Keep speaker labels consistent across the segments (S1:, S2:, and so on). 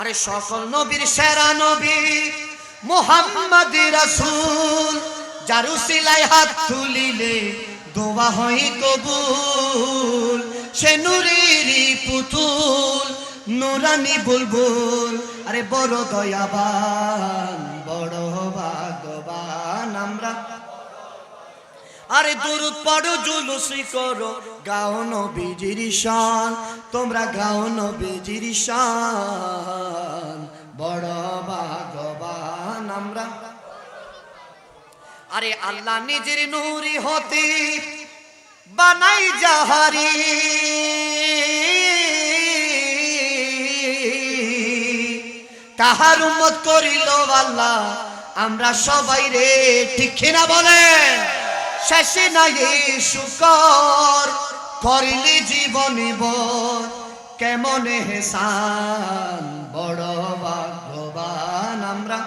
S1: আরে সকল নবীর সেরা নবী, মোহাম্মদ রাসূল, যারু সিলাই হাত তুলিলে দোয়া হয় কবুল। সে নুরেরই পুতুল, নুরানি বুলবুল। আরে বড় দয়াবান, বড় ভাগবান আমরা। আরে দুরুদ পড়ো, জুলুসি করো। গাও নবীজির শান, তোমরা গাও নবীজির শান। বড় ভাগবান আমরা। আরে আল্লাহ নিজের নূরি হতে বানাই জাহারি তাহার উম্মত করিল আল্লাহ, আমরা সবাই রে, ঠিক কিনা বলেন? শেষে নাই শুকর করিলে জীবনে বর কেমন হেসান, বড় ভাগ্যবান আমরা।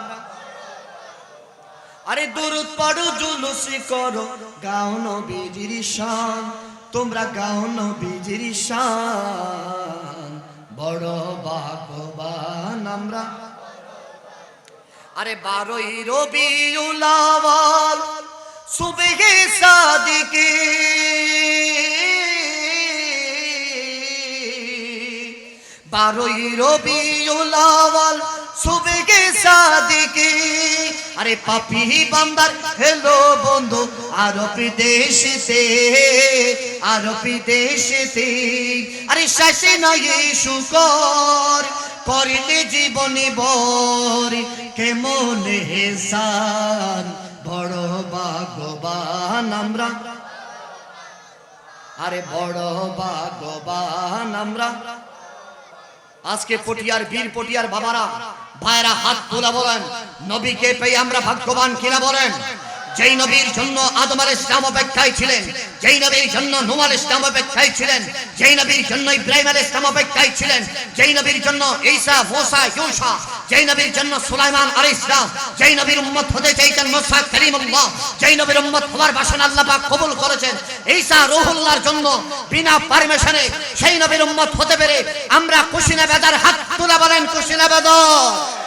S1: আরে দূরত পড়ো, জুলুসি করো, গাও নবীজির শান। তোমরা গাও নবীজির শান, বড় ভাগ্যবান আমরা। আরে বারোই রবিউল আওয়াল সুবহে সাদিকে। বারোই রবিউল আওয়াল সুবহে সাদিকে। আরে পাপি বান্দার হেলো বন্ধু, আরব দেশেতে আরব দেশেতে। আরে শেষে নাই শুকর করিলে জীবনে বর, কেমন হেসান। বড় ভাগবান আমরা। আরে বড় ভাগবান আমরা। আজকে পটিয়ার বীর পটিয়ার বাবারা ভাইরা হাত তোলা বলেন। নবীকে পেয়ে আমরা ভাগ্যবান কিনা বলেন। যেই নবীর জন্য আদম আল ইসলাম অপেক্ষায় ছিলেন, যেই নবীর জন্য নুমাল ইসলাম অপেক্ষায় ছিলেন, যেই নবীর জন্য ইব্রাহিম আল ইসলাম অপেক্ষায় ছিলেন, যেই নবীর জন্য ঈসা, মোসা, ইউসা, যেই নবীর জন্য সুলাইমান আল ইসলাম যেই নবীর উম্মত হতে চাইছেন মোসা করিমুল্লাহ যেই নবীর উম্মত হওয়ার বাসনা আল্লাহ পাক কবুল করেছেন, ঈসা রুহুল্লাহর জন্য বিনা পারমিশনে সেই নবীর উম্মত হতে পেরে আমরা খুশি না বেদার হাত তুলা বলেন খুশি না বেদর।